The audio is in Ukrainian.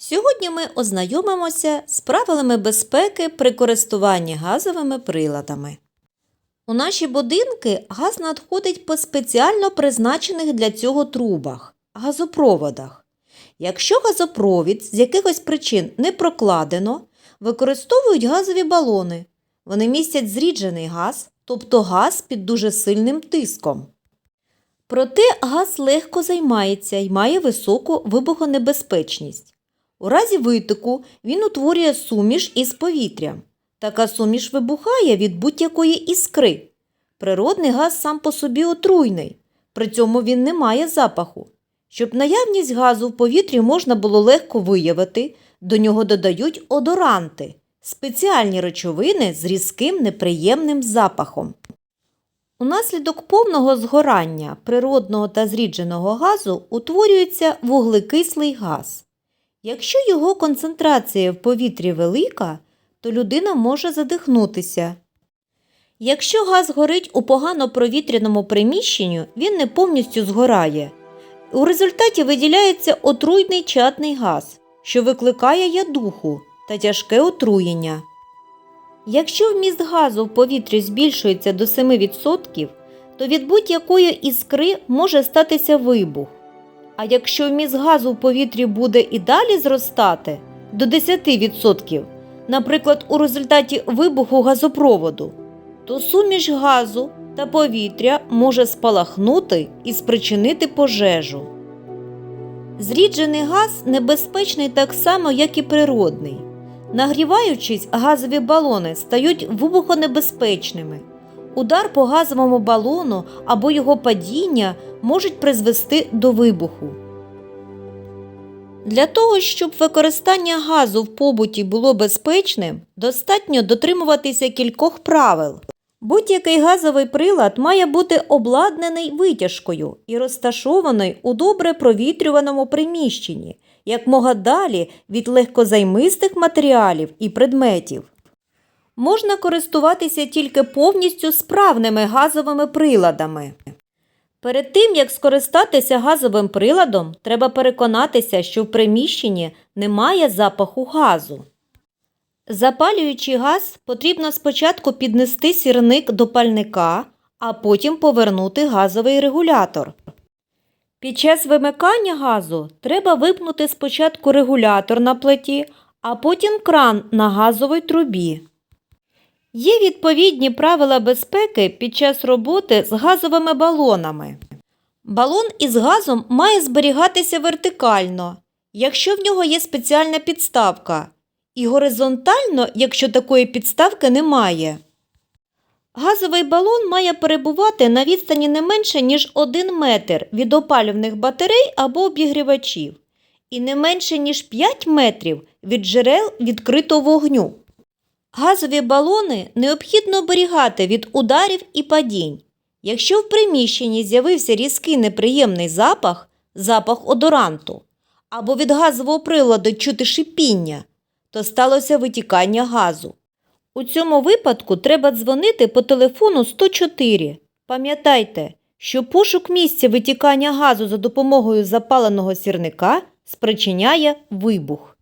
Сьогодні ми ознайомимося з правилами безпеки при користуванні газовими приладами. У наші будинки газ надходить по спеціально призначених для цього трубах газопроводах. Якщо газопровід з якихось причин не прокладено, використовують газові балони. Вони містять зріджений газ, тобто газ під дуже сильним тиском. Проте газ легко займається і має високу вибухонебезпечність. У разі витоку він утворює суміш із повітрям. Така суміш вибухає від будь-якої іскри. Природний газ сам по собі отруйний, при цьому він не має запаху. Щоб наявність газу в повітрі можна було легко виявити, до нього додають одоранти спеціальні речовини з різким неприємним запахом. Унаслідок повного згорання природного та зрідженого газу утворюється вуглекислий газ. Якщо його концентрація в повітрі велика, то людина може задихнутися. Якщо газ горить у погано провітряному приміщенні, він не повністю згорає. У результаті виділяється отруйний чатний газ, що викликає ядуху та тяжке отруєння. Якщо вміст газу в повітрі збільшується до 7%, то від будь-якої іскри може статися вибух. А якщо вміст газу в повітрі буде і далі зростати до 10%, наприклад, у результаті вибуху газопроводу, то суміш газу та повітря може спалахнути і спричинити пожежу. Зріджений газ небезпечний так само, як і природний. Нагріваючись, газові балони стають вибухонебезпечними. Удар по газовому балону або його падіння можуть призвести до вибуху. Для того, щоб використання газу в побуті було безпечним, достатньо дотримуватися кількох правил. Будь-який газовий прилад має бути обладнаний витяжкою і розташований у добре провітрюваному приміщенні, якмога далі від легкозаймистих матеріалів і предметів. Можна користуватися тільки повністю справними газовими приладами. Перед тим, як скористатися газовим приладом, треба переконатися, що в приміщенні немає запаху газу. Запалюючи газ, потрібно спочатку піднести сірник до пальника, а потім повернути газовий регулятор. Під час вимикання газу треба випнути спочатку регулятор на плиті, а потім кран на газовій трубі. Є відповідні правила безпеки під час роботи з газовими балонами. Балон із газом має зберігатися вертикально, якщо в нього є спеціальна підставка, і горизонтально, якщо такої підставки немає. Газовий балон має перебувати на відстані не менше, ніж 1 метр від опалювальних батарей або обігрівачів, і не менше, ніж 5 метрів від джерел відкритого вогню. Газові балони необхідно оберігати від ударів і падінь. Якщо в приміщенні з'явився різкий неприємний запах, запах одоранту, або від газового приладу чути шипіння, то сталося витікання газу. У цьому випадку треба дзвонити по телефону 104. Пам'ятайте, що пошук місця витікання газу за допомогою запаленого сірника спричиняє вибух.